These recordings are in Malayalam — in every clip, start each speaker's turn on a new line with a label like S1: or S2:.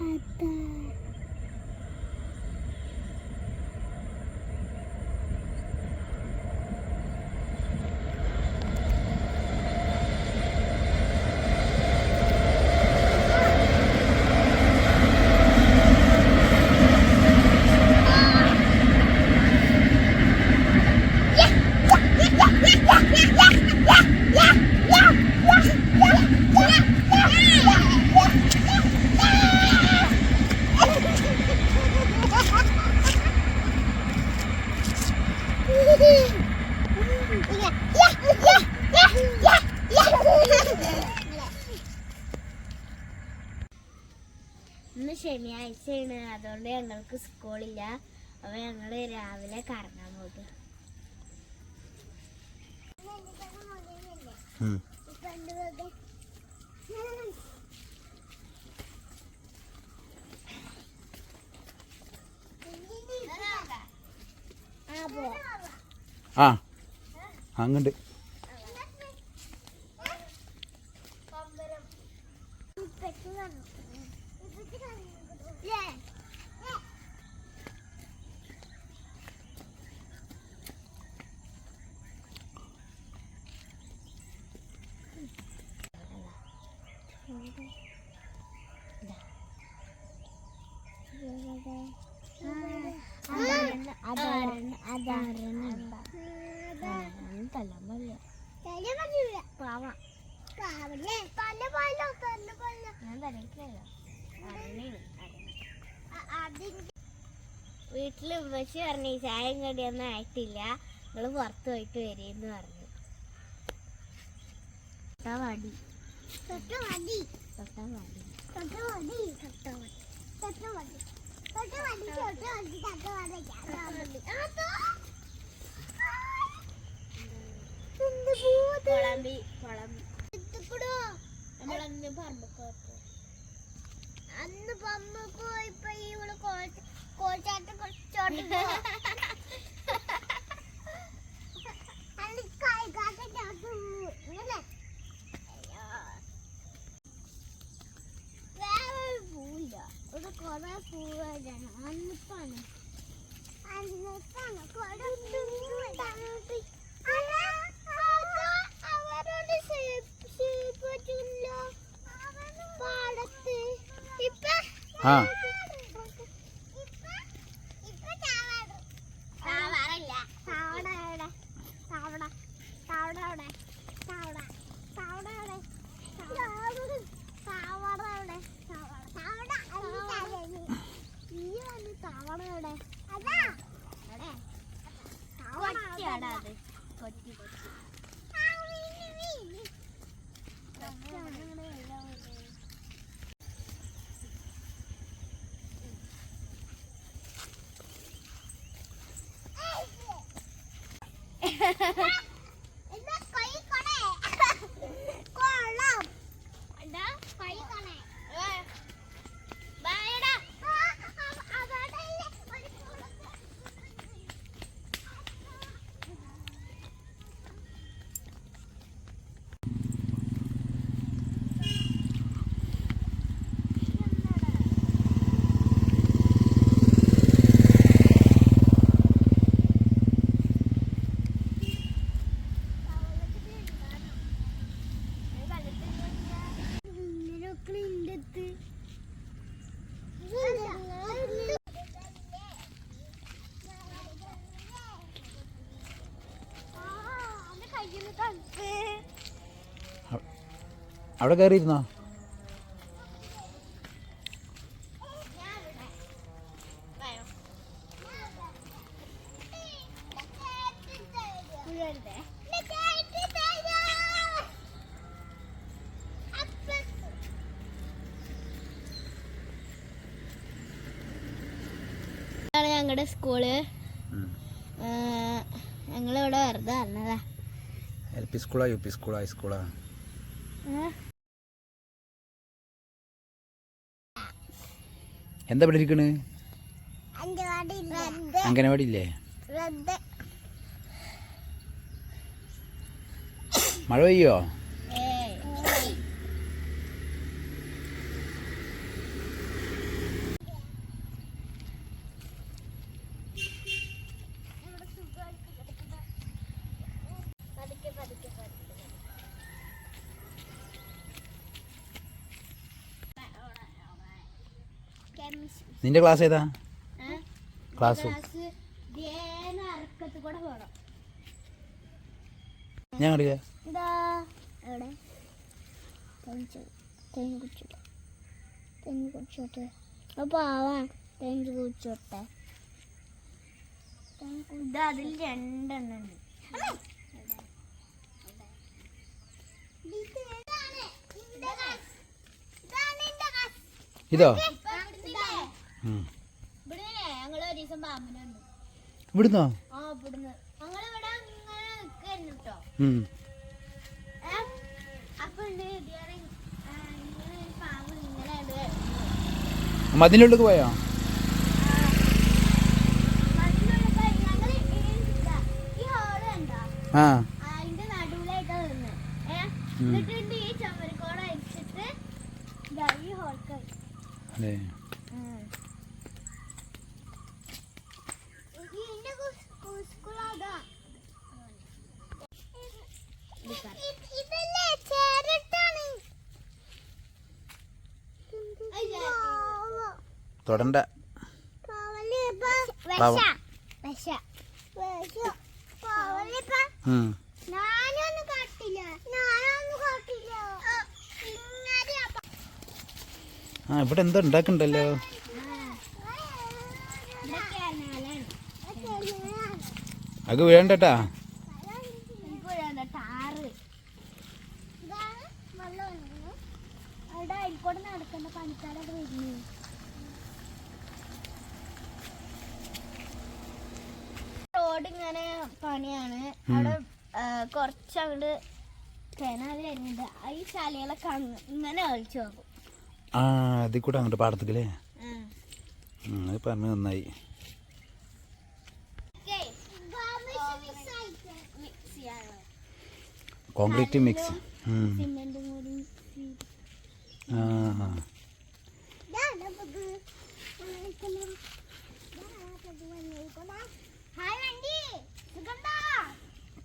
S1: ഇന്ന് ഞങ്ങൾക്ക് സ്കൂളില്ല. അപ്പൊ ഞങ്ങൾ രാവിലെ കറങ്ങാൻ പോകും.
S2: ആ അങ്ങണ്ട്
S1: വീട്ടിൽ ഉമ്മച്ചി പറഞ്ഞു ചായം കടിയൊന്നും ആയിട്ടില്ല. നിങ്ങൾ പുറത്ത് പോയിട്ട് വരീന്ന് പറഞ്ഞു. തൊട്ടാ മടി തൊട്ടാ മടി തൊട്ടാ മടി കുളമ്പി കുളമ്പി നമ്മളന്ന് പറമ്പൊക്കെ അന്ന് പമ്പ് പോയപ്പോ ഇവൾ കോച്ചാട്ട് ചോട്ടി കൊറേ പൂവാണ് അന്നിപ്പാണ്. അന്നിപ്പാണ് അവരോട് പാടത്ത്. ഇപ്പൊ കൊച്ചിയാടാ അത്
S2: അവിടെ കയറിയിരുന്നോ?
S1: ഞങ്ങളുടെ
S2: സ്കൂൾ.
S1: ഞങ്ങളിവിടെ വെറുതെ വന്നതാ.
S2: എൽ പി സ്കൂളാ യു പി സ്കൂളാ ഹൈസ്കൂളാ? എന്താ ഇവിടെ ഇരിക്കണ് അംഗനവാടി ഇല്ലേ മഴ പെയ്യോ?
S1: നിന്റെ ക്ലാസ് ഏതാ? ക്ലാസ് ഞാൻ കണ്ടില്ല
S2: അതിൽ രണ്ടെണ്ണം ഉണ്ട്.
S1: ഇതോ ഉം.
S2: ഇവിടെ ഞങ്ങൾ ഒരു ദിവസം പാമ്പിനുണ്ട്
S1: ഇവിടുന്നോ മതിലുള്ളിൽ പോയോ? ആ.
S2: ഈ ചുമരിക്കോട് അയച്ചിട്ട് ഈ ഹോൾക്കായി
S1: അതെ.
S2: ഇങ്ങനെ
S1: ആ ഇവിടെ എന്തോ ഉണ്ടാക്കണ്ടല്ലോ? അത് വേണ്ടട്ടാ.
S2: റോഡ് ഇങ്ങനെ പണിയാണ്. അവിടെ കുറച്ചങ്ങോട്ട് കിണറ് വരുന്നുണ്ട് ആ ഈ ചളികളൊക്കെ അങ്ങ് ഇങ്ങനെ ഒളിച്ചു നോക്കും.
S1: ആ അതിൽ കൂടെ അങ്ങോട്ട് പാടത്തേക്കല്ലേ? അത് പറഞ്ഞു നന്നായി. കോൺക്രീറ്റ് മിക്സ് ആ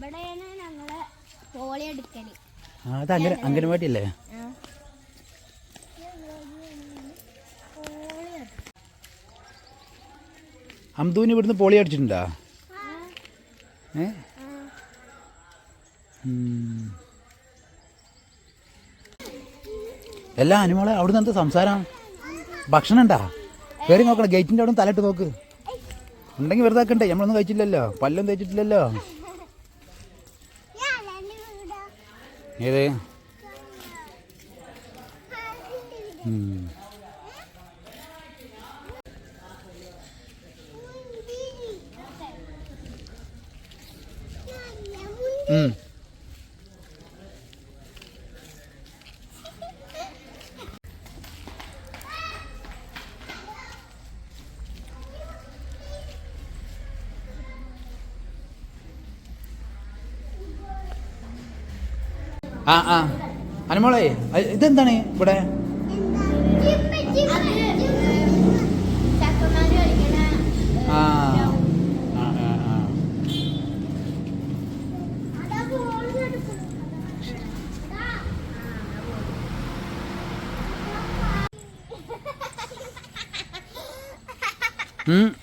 S2: ഇവിടെയാണ് ഞങ്ങൾ പോളി എടുക്കൽ.
S1: ആ അത് അങ്ങനെ അംഗനവാടി അല്ലേ
S2: പോളി
S1: അംദൂന് ഇവിടുന്ന് പോളി അടിച്ചിട്ടുണ്ടോ? ഏ. എല്ലാ അനുമോളെ അവിടുന്ന് എന്താ സംസാരം? ഭക്ഷണം ഉണ്ടാ? വേറെ നോക്കണം ഗേറ്റിന്റെ അവിടെ തലയിട്ട് നോക്ക്. ഉണ്ടെങ്കിൽ വെറുതെ ആക്കണ്ടേ നമ്മളൊന്നും കഴിച്ചില്ലല്ലോ. പല്ലൊന്നും തേച്ചിട്ടില്ലല്ലോ. ഏത് ഉം. ആ ആ. അനുമോളെ ഇതെന്താണ് ഇവിടെ? ആ.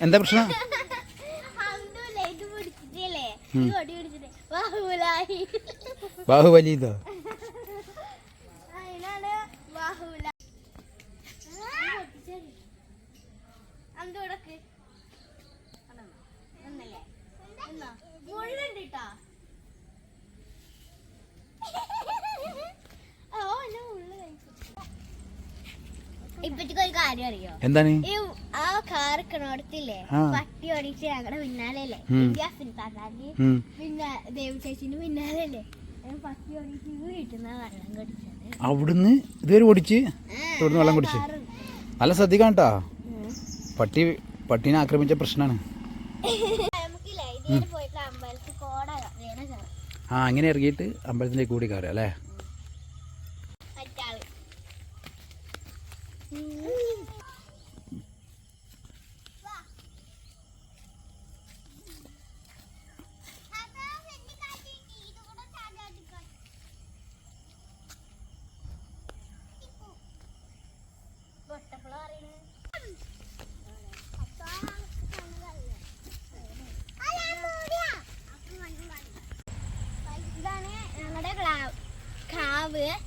S1: എന്താ പ്രശ്നം? ബാഹുബലി ഇതോ? എന്താണ്?
S2: ആ പട്ടി ഓടിച്ച് ഞങ്ങളുടെ പിന്നാലല്ലേ പിന്നെ പിന്നാലല്ലേ പട്ടി ഓടിച്ച് വീട്ടിൽ നിന്ന് വെള്ളം കുടിച്ചത്.
S1: അവിടുന്ന് ഇതുവരെ ഓടിച്ച് ഇവിടുന്ന് വെള്ളം കുടിച്ച്. നല്ല ശ്രദ്ധിക്കാം കേട്ടാ പട്ടി പട്ടീനെ ആക്രമിച്ച പ്രശ്നമാണ് ആ അങ്ങനെ ഇറങ്ങിയിട്ട് അമ്പലത്തിലേക്ക് കൂടി കയറുക അല്ലേ?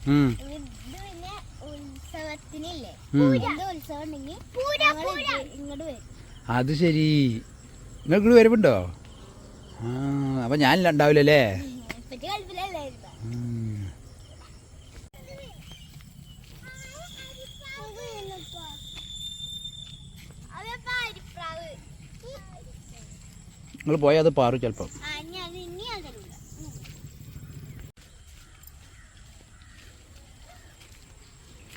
S2: പിന്നെ ഉത്സവത്തിനില്ലേ?
S1: ഉം.
S2: എന്ത് ഉത്സവം ഉണ്ടെങ്കിൽ ഞങ്ങൾ ഇത് ഇങ്ങോട്ട് വരും.
S1: അത് ശരി. നിങ്ങൾക്ക് ഇവിടെ അപ്പൊ ആ അപ്പം ഞാനില്ല ഉണ്ടാവില്ലല്ലേ. നിങ്ങൾ പോയാൽ അത് പാറു ചിലപ്പം
S2: ആ, ഇനി അത് ഇനി ഞാൻ തരൂല.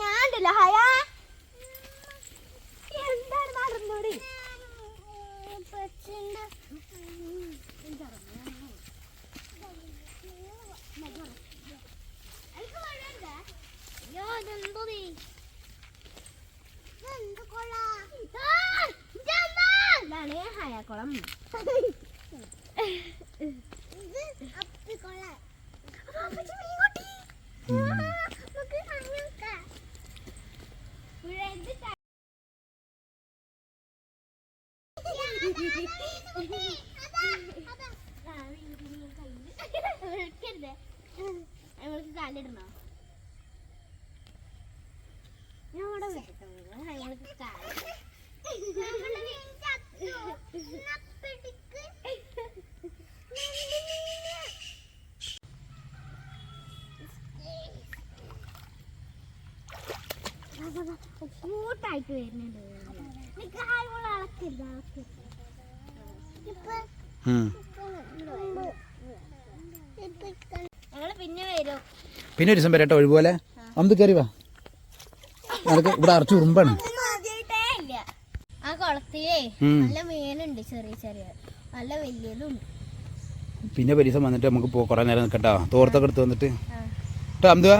S2: ഞാണ്ടല്ലോ ഹയാ എന്താണ് നടന്നോടി ഇതാണ് ഹയാക്കുളം 嗯。ക്യൂട്ടായിട്ട് വരുന്നുണ്ട്. അളക്കരുത് അളക്കരുത് പിന്നെ
S1: ഒരു ദിവസം വരട്ടെ ഒഴിവുപോലെ അമ്പ് കയറി വാ. നടക്ക് ഇവിടെ അറച്ചു ഉറുമ്പാണ്.
S2: ആ കുളത്തിലേ. നല്ല മീനുണ്ട് ചെറിയ ചെറിയ. നല്ല വലിയതും
S1: പിന്നെ പരീക്ഷ വന്നിട്ട് നമുക്ക് കുറേ നേരം നിൽക്കട്ടോ തോർത്തൊക്കെ എടുത്ത് വന്നിട്ട്. കേട്ടോ അന്തുവാ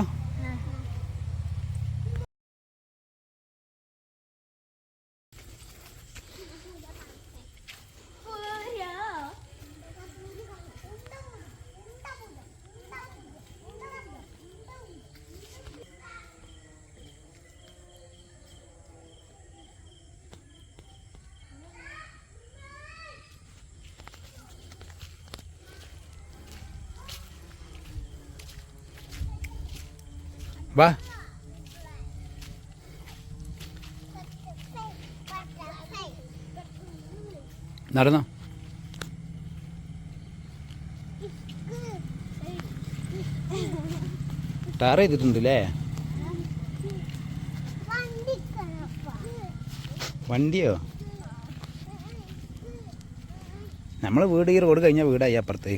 S1: വാ. നടന്നോ. ടാർ ചെയ്തിട്ടുണ്ട് അല്ലേ വണ്ടിയോ? നമ്മളെ വീട് ഈ റോഡ് കഴിഞ്ഞ വീടായി അപ്പുറത്ത്.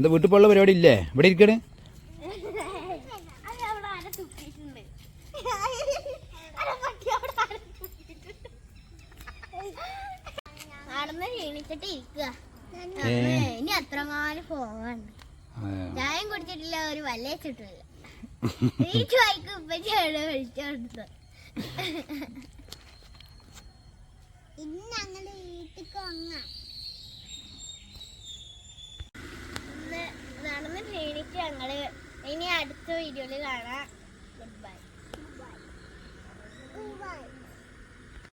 S1: എന്താ വീട്ടിൽ പോയുള്ള പരിപാടി ഇല്ലേ? ഇവിടെ ഇരിക്കണേ.
S2: ഇനി അത്രമാനം ചായം കുടിച്ചിട്ടില്ല ഒരു വല്ല ഇന്ന് ഞങ്ങളുടെ വീട്ടിൽ കൊങ്ങ ക്ഷീണിച്ച് ഞങ്ങൾ ഇനി അടുത്ത വീഡിയോയിൽ കാണാം. Good bye